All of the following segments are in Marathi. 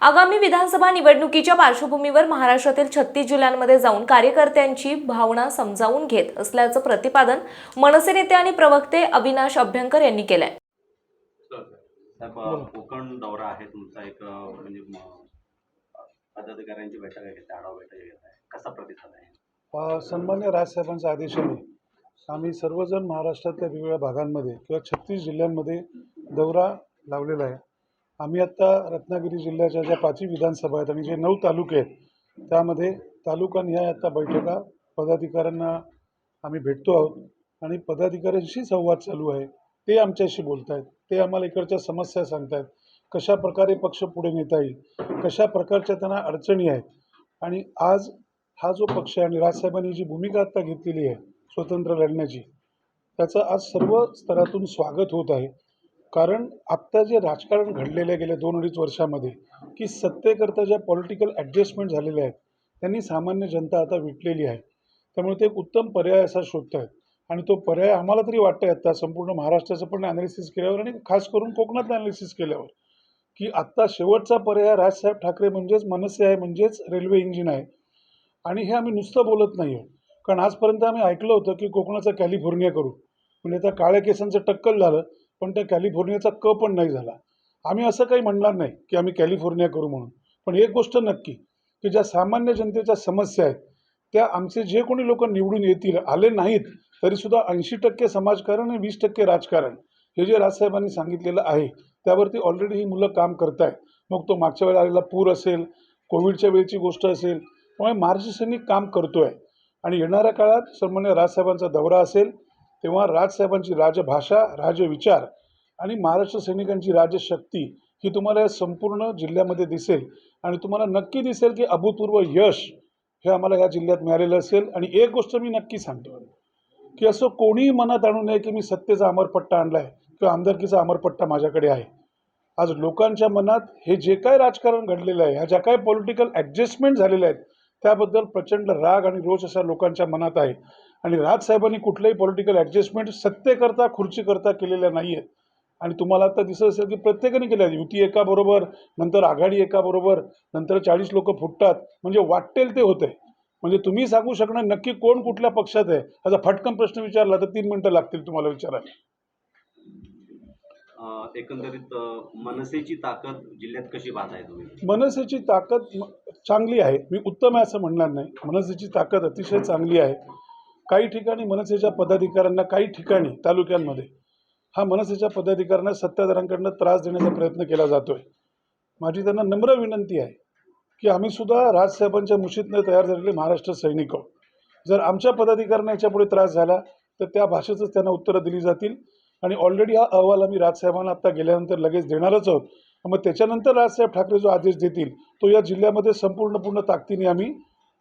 आगामी विधानसभा निवडणुकीच्या पार्श्वभूमीवर महाराष्ट्रातील छत्तीस जिल्ह्यांमध्ये जाऊन कार्यकर्त्यांची भावना समजावून घेत असल्याचं प्रतिपादन मनसे नेते आणि प्रवक्ते अविनाश अभ्यंकर यांनी केलंय. कोकण दौरा आहे तुमचा एक म्हणजे पदाधिकाऱ्यांची बैठक आहे आढावा बैठक घेत आहे. कसा प्रतिसाद आहे? सन्मान्य राजसाहेबांच्या आदेशाने आम्ही सर्वजण महाराष्ट्रातल्या वेगवेगळ्या भागांमध्ये किंवा छत्तीस जिल्ह्यांमध्ये दौरा लावलेला आहे. आम्ही आत्ता रत्नागिरी जिल्ह्याच्या ज्या पाचही विधानसभा आहेत आणि जे नऊ तालुके आहेत त्यामध्ये तालुकानिहाय आत्ता बैठका पदाधिकाऱ्यांना आम्ही भेटतो आहोत आणि पदाधिकाऱ्यांशी संवाद चालू आहे. ते आमच्याशी बोलत आहेत ते आम्हाला इकडच्या समस्या सांगतायत. कशा प्रकारे पक्ष पुढे नेता येईल? कशा प्रकारच्या त्यांना अडचणी आहेत? आणि आज हा जो पक्ष आहे आणि राजसाहेबांनी जी भूमिका आत्ता घेतलेली आहे स्वतंत्र लढण्याची त्याचं आज सर्व स्तरातून स्वागत होत आहे. कारण आत्ता जे राजकारण घडलेलं आहे गेल्या दोन अडीच वर्षामध्ये की सत्तेकरता ज्या पॉलिटिकल ॲडजस्टमेंट झालेल्या आहेत त्यांनी सामान्य जनता आता विटलेली आहे. त्यामुळे ते एक उत्तम पर्याय असा शोधत आहेत आणि तो पर्याय आम्हाला तरी वाटतं आहे आत्ता संपूर्ण महाराष्ट्राचं पण ॲनालिसिस केल्यावर आणि खास करून कोकणातलं ॲनालिसिस केल्यावर की आत्ता शेवटचा पर्याय राजसाहेब ठाकरे म्हणजेच मनसे आहे म्हणजेच रेल्वे इंजिन आहे. आणि हे आम्ही नुसतं बोलत नाही आहोत कारण आजपर्यंत आम्ही ऐकलं होतं की कोकणाचा कॅलिफोर्निया करू. म्हणजे आता काळ्या केसांचं टक्कल झालं. पण त्या कॅलिफोर्नियाचा क पण नाही झाला. आम्ही असं काही म्हणणार नाही की आम्ही कॅलिफोर्निया करू म्हणून. पण एक गोष्ट नक्की की ज्या सामान्य जनतेच्या समस्या आहेत त्या आमचे जे कोणी लोक निवडून येतील आले नाहीत तरीसुद्धा ऐंशी टक्के समाजकारण आणि वीस टक्के राजकारण हे जे राजसाहेबांनी सांगितलेलं आहे त्यावरती ऑलरेडी ही मुलं काम करत आहेत मग तो मागच्या वेळेला आलेला पूर असेल कोविडच्या वेळची गोष्ट असेल त्यामुळे महाराष्ट्र काम करतो आहे आणि येणाऱ्या काळात सन्मान्य राजसाहेबांचा दौरा असेल तेव्हा राजसाहेबांची राजभाषा राजविचार आणि महाराष्ट्र सैनिकांची राजशक्ती ही तुम्हाला या संपूर्ण जिल्ह्यामध्ये दिसेल. आणि तुम्हाला नक्की दिसेल की अभूतपूर्व यश हे आम्हाला या जिल्ह्यात मिळालेलं असेल. आणि एक गोष्ट मी नक्की सांगतो की असं कोणीही मनात आणू नये की मी सत्तेचा अमरपट्टा आणला आहे किंवा आमदारकीचा अमरपट्टा माझ्याकडे आहे. आज लोकांच्या मनात हे जे काय राजकारण घडलेलं आहे ह्या ज्या काय पॉलिटिकल ॲडजस्टमेंट झालेल्या आहेत त्याबद्दल प्रचंड राग आणि रोष असा लोकांच्या मनात आहे. आणि राजसाहेबांनी कुठल्याही पॉलिटिकल ॲडजस्टमेंट सत्तेकरता खुर्चीकरता केलेल्या नाही आहेत आणि तुम्हाला आता दिसत असेल की प्रत्येकाने केल्या. युती एकाबरोबर नंतर आघाडी एकाबरोबर नंतर चाळीस लोक फुटतात. म्हणजे वाटेल ते होते म्हणजे तुम्ही सांगू शकणार नक्की कोण कुठल्या पक्षात आहे? असा फटकन प्रश्न विचारला तर तीन मिनटं लागतील तुम्हाला विचारायला. एकंदरीत मनसेची ताकद जिल्ह्यात कशी पाहताय तुम्ही? मनसेची ताकद चांगली आहे. मी उत्तम आहे असं म्हणणार नाही. मनसेची ताकद अतिशय चांगली आहे. काही ठिकाणी मनसेच्या पदाधिकाऱ्यांना काही ठिकाणी तालुक्यांमध्ये हा मनसेच्या पदाधिकाऱ्यांना सत्ताधाऱ्यांकडनं त्रास देण्याचा प्रयत्न केला जातो आहे माझी त्यांना नम्र विनंती आहे की आम्हीसुद्धा राजसाहेबांच्या मुशीतनं तयार झालेले महाराष्ट्र सैनिक आहोत. जर आमच्या पदाधिकाऱ्यांना याच्यापुढे त्रास झाला तर त्या भाषेतच त्यांना उत्तरं दिली जातील. आणि ऑलरेडी हा अहवाल आम्ही राजसाहेबांना आत्ता गेल्यानंतर लगेच देणारच आहोत. मग त्याच्यानंतर राजसाहेब ठाकरे जो आदेश देतील तो या जिल्ह्यामध्ये संपूर्ण पूर्ण ताकदीने आम्ही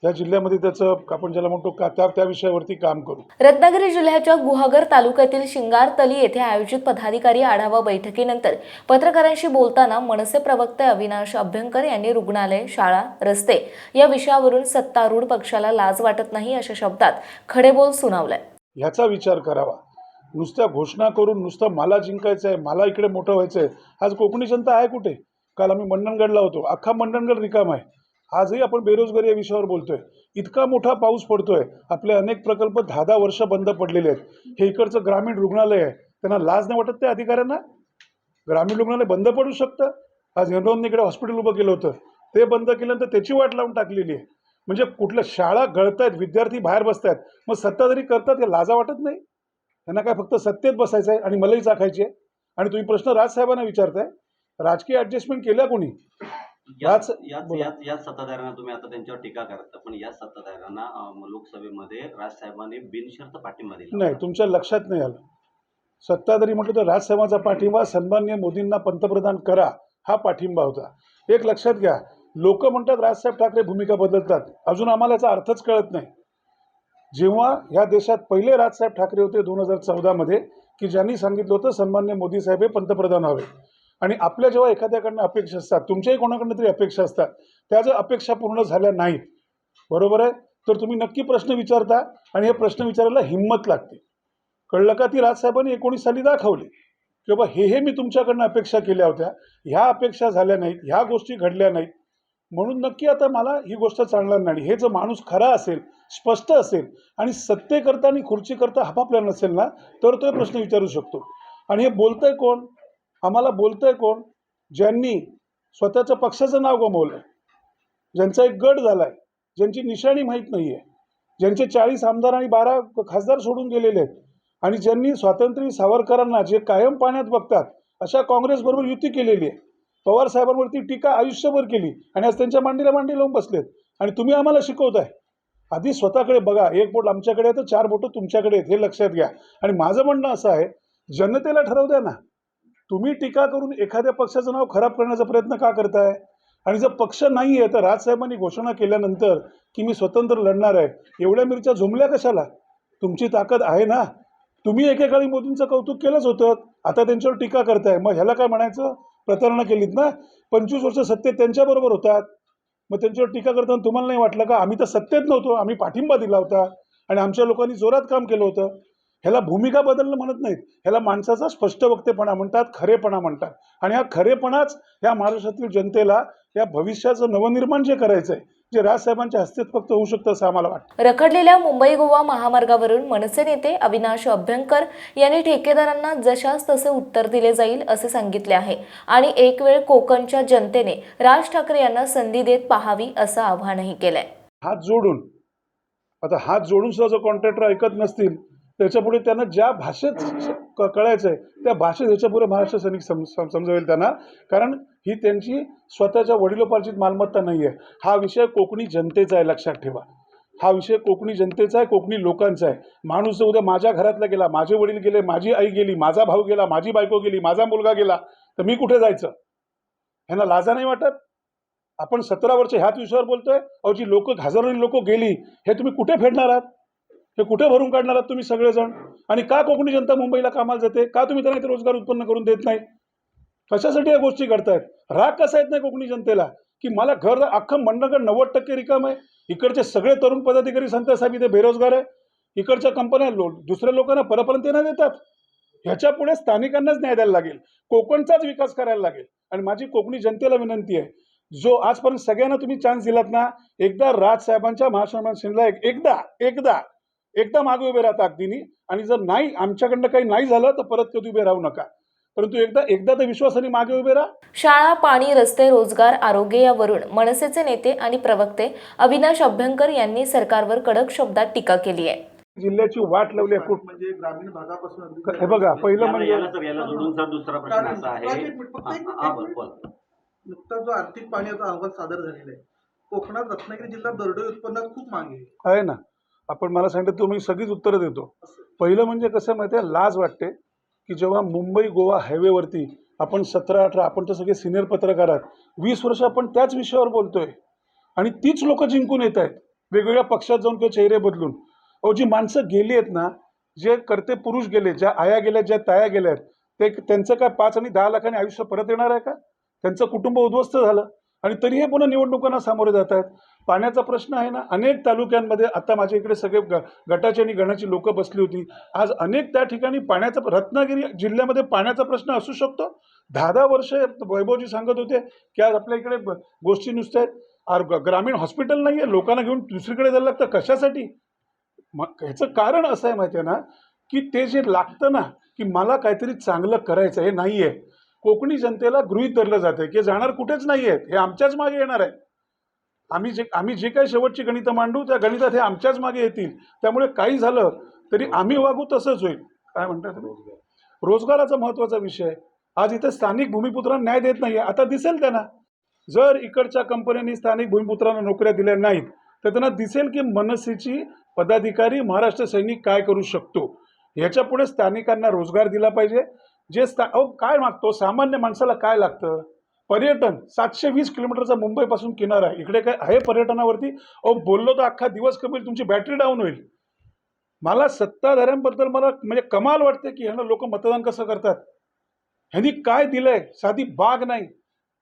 या जिल्ह्यामध्ये त्याचं आपण ज्याला म्हणतो का त्या त्या विषयावरती काम करू. रत्नागिरी जिल्ह्याच्या गुहागर तालुक्यातील शिंगारतली येथे आयोजित पदाधिकारी आढावा बैठकीनंतर पत्रकारांशी बोलताना मनसे प्रवक्ते अविनाश अभ्यंकर यांनी रुग्णालय शाळा रस्ते या विषयावरून सत्तारूढ पक्षाला लाज वाटत नाही अशा शब्दात खडेबोल सुनावलाय. ह्याचा विचार करावा. नुसत्या घोषणा करून नुसतं मला जिंकायचं आहे मला इकडे मोठं व्हायचं आहे आज कोकणी जनता आहे कुठे? काल आम्ही मंडणगडला होतो. अख्खा मंडणगड रिकाम आहे. आजही आपण बेरोजगारी या विषयावर बोलतोय. इतका मोठा पाऊस पडतोय. आपले अनेक प्रकल्प दहा दहा वर्ष बंद पडलेले आहेत. हे इकडचं ग्रामीण रुग्णालय आहे. त्यांना लाज नाही वाटत त्या अधिकाऱ्यांना? ग्रामीण रुग्णालय बंद पडू शकतं. आज नेहरोंनी इकडे हॉस्पिटल उभं केलं होतं. ते बंद केल्यानंतर त्याची वाट लावून टाकलेली आहे. म्हणजे कुठल्या शाळा गळतायत विद्यार्थी बाहेर बसतायत मग सत्ताधारी करतात हे लाजा वाटत नाही? त्यांना काय फक्त सत्तेत बसायचं आहे आणि मलाही चाखायची आहे? आणि तुम्ही प्रश्न राजसाहेबांना विचारताय? राजकीय ॲडजस्टमेंट केल्या कोणी? याच याच- याच बोला. याच- याच सत्ताधाऱ्यांना तुम्ही आता त्यांच्यावर टीका करता पण याच सत्ताधाऱ्यांना अं, लोकसभेमध्ये राजसाहेबांनी बिनशर्त पाठिंबा दिला नाही तुमच्या लक्षात नाही आलं. सत्ताधारी म्हटलं तर राजसाहेबांचा पाठिंबा सन्मान्य मोदींना पंतप्रधान करा हा पाठिंबा होता. एक लक्षात घ्या लोक म्हणतात राजसाहेब ठाकरे भूमिका बदलतात. अजून आम्हाला याचा अर्थच कळत नाही. जेव्हा ह्या देशात पहिले राजसाहेब ठाकरे होते दोन हजार चौदामध्ये की ज्यांनी सांगितलं होतं सन्मान्य मोदी साहेब हे पंतप्रधान व्हावे. आणि आपल्या जेव्हा एखाद्याकडनं अपेक्षा असतात तुमच्याही कोणाकडनं तरी अपेक्षा असतात त्या जर अपेक्षा पूर्ण झाल्या नाहीत बरोबर आहे? तर तुम्ही नक्की प्रश्न विचारता आणि हे प्रश्न विचारायला हिंमत लागते. कळलं का? ती राजसाहेबांनी एकोणीस साली दाखवली की बाबा हे हे मी तुमच्याकडनं अपेक्षा केल्या होत्या ह्या अपेक्षा झाल्या नाहीत ह्या गोष्टी घडल्या नाहीत. म्हणून नक्की आता मला ही गोष्ट चालणार नाही. हे जर माणूस खरा असेल स्पष्ट असेल आणि सत्तेकरता आणि खुर्चीकरता हपापला नसेल ना तर तो प्रश्न विचारू शकतो. आणि हे बोलतंय कोण? आम्हाला बोलतंय कोण? ज्यांनी स्वतःच्या पक्षाचं नाव गमवलं ज्यांचा एक गट झाला आहे ज्यांची निशाणी माहीत नाही आहे ज्यांचे चाळीस आमदार आणि बारा खासदार सोडून गेलेले आहेत. आणि ज्यांनी स्वातंत्र्य सावरकरांना जे कायम पाण्यात बघतात अशा काँग्रेसबरोबर युती केलेली आहे. पवार साहेबांवरती टीका आयुष्यभर केली आणि आज त्यांच्या मांडीला मांडी लावून बसलेत. आणि तुम्ही आम्हाला शिकवताय. आधी स्वतःकडे बघा एक बोट आमच्याकडे आहे तर चार बोटं तुमच्याकडे आहेत हे लक्षात घ्या. आणि माझं म्हणणं असं आहे जनतेला ठरवू द्या ना. तुम्ही टीका करून एखाद्या पक्षाचं नाव खराब करण्याचा प्रयत्न का करताय? आणि जर पक्ष नाही आहे तर राजसाहेबांनी घोषणा केल्यानंतर की मी स्वतंत्र लढणार आहे. एवढ्या मिरच्या झुमल्या कशाला? तुमची ताकद आहे ना? तुम्ही एकेकाळी मोदींचं कौतुक केलंच होतं. आता त्यांच्यावर टीका करताय. मग ह्याला काय म्हणायचं? प्रतारणा केलीत ना? पंचवीस वर्ष सत्तेत त्यांच्याबरोबर होतात. मग त्यांच्यावर टीका करताना तुम्हाला नाही वाटलं का? आम्ही तर सत्तेत नव्हतो. आम्ही पाठिंबा दिला होता. आणि आमच्या लोकांनी जोरात काम केलं होतं. ह्याला भूमिका बदलणं म्हणत नाहीत. ह्याला माणसाचा स्पष्ट वक्तेपणा म्हणतात खरेपणा म्हणतात. आणि हा खरेपणाच या महाराष्ट्रातील जनतेला या भविष्याचं नवनिर्माण जे करायचं आहे जे राजसाहेबांच्या हस्तेच फक्त होऊ शकतं असं आम्हाला वाटतं. रखडलेल्या मुंबई गोवा महामार्गावरून मनसे नेते अविनाश अभ्यंकर यांनी ठेकेदारांना जशास तसे उत्तर दिले जाईल असे सांगितले आहे. आणि एक वेळ कोकणच्या जनतेने राज ठाकरे यांना संधी देत पाहावी असं आवाहनही केलंय. हात जोडून. आता हात जोडून सुद्धा जर कॉन्ट्रॅक्टर ऐकत नसतील त्याच्यापुढे त्यांना ज्या भाषेत क- कळायचं आहे त्या भाषेत ह्याच्यापुढे महाराष्ट्र सैनिक सम समजावेल त्यांना. कारण ही त्यांची स्वतःच्या वडिलोपार्जित मालमत्ता नाही आहे हा विषय कोकणी जनतेचा आहे लक्षात ठेवा. हा विषय कोकणी जनतेचा आहे कोकणी लोकांचा आहे. माणूस उद्या माझ्या घरातला गेला माझे वडील गेले माझी आई गेली माझा भाऊ गेला माझी बायको गेली माझा मुलगा गेला तर मी कुठे जायचं? ह्यांना लाजा नाही वाटत? आपण सतरा वर्ष ह्याच विषयावर बोलतोय? अहो जी लोक हजारोनी लोक गेली हे तुम्ही कुठे फेडणार आहात? हे कुठे भरून काढणार आहात तुम्ही सगळेजण? आणि का कोकणी जनता मुंबईला कामाला जाते? का तुम्ही त्यांना इथे रोजगार उत्पन्न करून देत नाही? कशासाठी या गोष्टी घडतायत? राग कसा येत नाही कोकणी जनतेला? की मला घर अख्खं मंडळगड नव्वद टक्के रिकाम आहे. इकडचे सगळे तरुण पदाधिकारी सांगतात साहेब इथे बेरोजगार आहे. इकडच्या कंपन्या लो दुसऱ्या लोकांना परपर्यंत देतात. ह्याच्या पुढे स्थानिकांनाच न्याय द्यायला लागेल. कोकणचाच विकास करायला लागेल. आणि माझी कोकणी जनतेला विनंती आहे जो आजपर्यंत सगळ्यांना तुम्ही चान्स दिलात ना एकदा राजसाहेबांच्या महाराष्ट्र शिंदला एक एकदा एकदा एकदा मागे उभे राहा ताकदीने आणि जर नाही आमच्याकडनं काही नाही झालं तर परत कधी उभे राहू नका. परंतु एकदा एकदा तर विश्वासाने मागे उभे राहा. शाळा पाणी रस्ते रोजगार आरोग्य यावरून मनसेचे नेते आणि प्रवक्ते अविनाश अभ्यंकर यांनी सरकारवर कडक शब्दात टीका केली आहे. जिल्ह्याची वाट लावली आहे कुठ? म्हणजे ग्रामीण भागापासून हे बघा पहिलं म्हणजे दुसरा प्रश्न असा आहे. नुकताच जो आर्थिक पाण्याचा अहवाल सादर झालेला आहे कोकणात रत्नागिरी जिल्हा दरडोई उत्पन्नात खूप मागे आहे. आहे ना. आपण मला सांगितलं तुम्ही सगळीच उत्तरं देतो. पहिलं म्हणजे कसं माहिती आहे? लाज वाटते की जेव्हा मुंबई गोवा हायवेवरती आपण सतरा अठरा आपण तर सगळे सिनियर पत्रकार आहात. वीस वर्ष आपण त्याच विषयावर बोलतोय. आणि तीच लोक जिंकून येत आहेत. वेगवेगळ्या पक्षात जाऊन किंवा चेहरे बदलून. अहो जी माणसं गेली आहेत ना जे करते पुरुष गेले ज्या आया गेल्या ज्या ताया गेल्या आहेत ते त्यांचं काय पाच आणि दहा लाखांनी आयुष्य परत येणार आहे का? त्यांचं कुटुंब उद्ध्वस्त झालं. आणि तरी हे पुन्हा निवडणुकांना सामोरे जात आहेत. पाण्याचा प्रश्न आहे ना अनेक तालुक्यांमध्ये आता माझ्या इकडे सगळे ग गटाची आणि गणाची लोकं बसली होती. आज अनेक त्या ठिकाणी पाण्याचा रत्नागिरी जिल्ह्यामध्ये पाण्याचा प्रश्न असू शकतो. दहा दहा वर्ष वैभवजी सांगत होते की आज आपल्या इकडे गोष्टी नुसत्या आहेत. आर ग- ग्रामीण हॉस्पिटल नाही आहे लोकांना घेऊन दुसरीकडे जायला लागतं. कशासाठी? मग ह्याचं कारण असं आहे माहिती आहे ना की ते जे लागतं ना की मला काहीतरी चांगलं करायचं हे नाही आहे कोकणी जनतेला गृहीत धरलं जातं की जाणार कुठेच नाही आहेत हे आमच्याच मागे येणार आहे. आम्ही जे आम्ही जे काही शेवटची गणितं मांडू त्या गणितात हे आमच्याच मागे येतील. त्यामुळे काही झालं तरी आम्ही वागू तसंच होईल. काय म्हणतात रोजगाराचा महत्त्वाचा विषय आज इथे स्थानिक भूमिपुत्रांना न्याय देत नाही आता दिसेल त्यांना. जर इकडच्या कंपन्यांनी स्थानिक भूमिपुत्रांना नोकऱ्या दिल्या नाहीत तर त्यांना दिसेल की मनसेची पदाधिकारी महाराष्ट्र सैनिक काय करू शकतो? ह्याच्या पुढे स्थानिकांना रोजगार दिला पाहिजे. जे स्था अहो काय मागतो? सामान्य माणसाला काय लागतं? पर्यटन सातशे वीस किलोमीटरचा मुंबईपासून किनारा. आहे इकडे काय आहे पर्यटनावरती? अहो बोललो तर अख्खा दिवस कमी तुमची बॅटरी डाऊन होईल. मला सत्ताधाऱ्यांबद्दल मला म्हणजे कमाल वाटते की ह्यांना लोक मतदान कसं करतात? ह्यांनी काय दिलंय? साधी बाग नाही.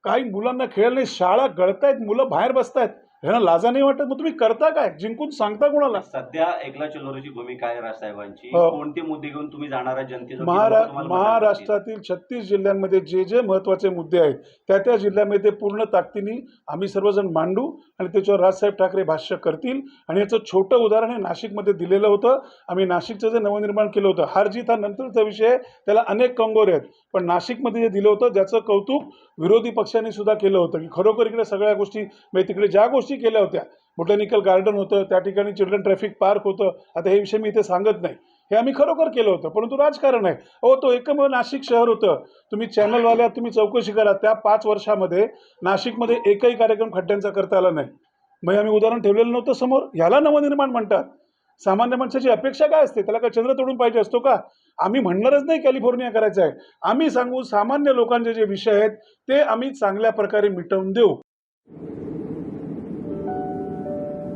काही मुलांना खेळ नाही शाळा गळतायत मुलं बाहेर बसतायत. ह्यांना लाजा नाही वाटत मग तुम्ही करता काय? जिंकून सांगता कोणाला? सध्या एकला चिलोराची भूमिका आहे राजसाहेबांची. हो. कोणते मुद्दे घेऊन तुम्ही जाणार महारा करतील? महाराष्ट्रातील छत्तीस जिल्ह्यांमध्ये जे जे महत्त्वाचे मुद्दे आहेत त्या त्या जिल्ह्यामध्ये पूर्ण ताकदीने आम्ही सर्वजण मांडू आणि त्याच्यावर राजसाहेब ठाकरे भाष्य करतील. आणि याचं छोटं उदाहरण हे नाशिकमध्ये दिलेलं होतं. आम्ही नाशिकचं जे नवनिर्माण केलं होतं हार जीत हा नंतरचा विषय आहे. त्याला अनेक कंगोरे आहेत. पण नाशिकमध्ये जे दिलं होतं ज्याचं कौतुक विरोधी पक्षांनी सुद्धा केलं होतं की खरोखर इकडे सगळ्या गोष्टी म्हणजे तिकडे ज्या गोष्टी केल्या होत्या. बोटॅनिकल गार्डन होतं त्या ठिकाणी चिल्ड्रन ट्रॅफिक पार्क होतं. आता हे विषय मी इथे सांगत नाही. हे आम्ही खरोखर केलं होतं परंतु राजकारण आहे. अहो तो एकमेव नाशिक शहर होतं. तुम्ही चॅनलवाल्या तुम्ही चौकशी करा. त्या पाच वर्षामध्ये नाशिकमध्ये एकही कार्यक्रम खड्ड्यांचा करता आला नाही. मग आम्ही उदाहरण ठेवलेलं नव्हतं समोर. ह्याला नवनिर्माण म्हणतात. सामान्य माणसाची अपेक्षा काय असते? त्याला काय चंद्र तोडून पाहिजे असतो का? आम्ही म्हणणारच नाही कॅलिफोर्निया करायचं आहे. आम्ही सांगू सामान्य लोकांचे जे विषय आहेत ते आम्ही चांगल्या प्रकारे मिटवून देऊ.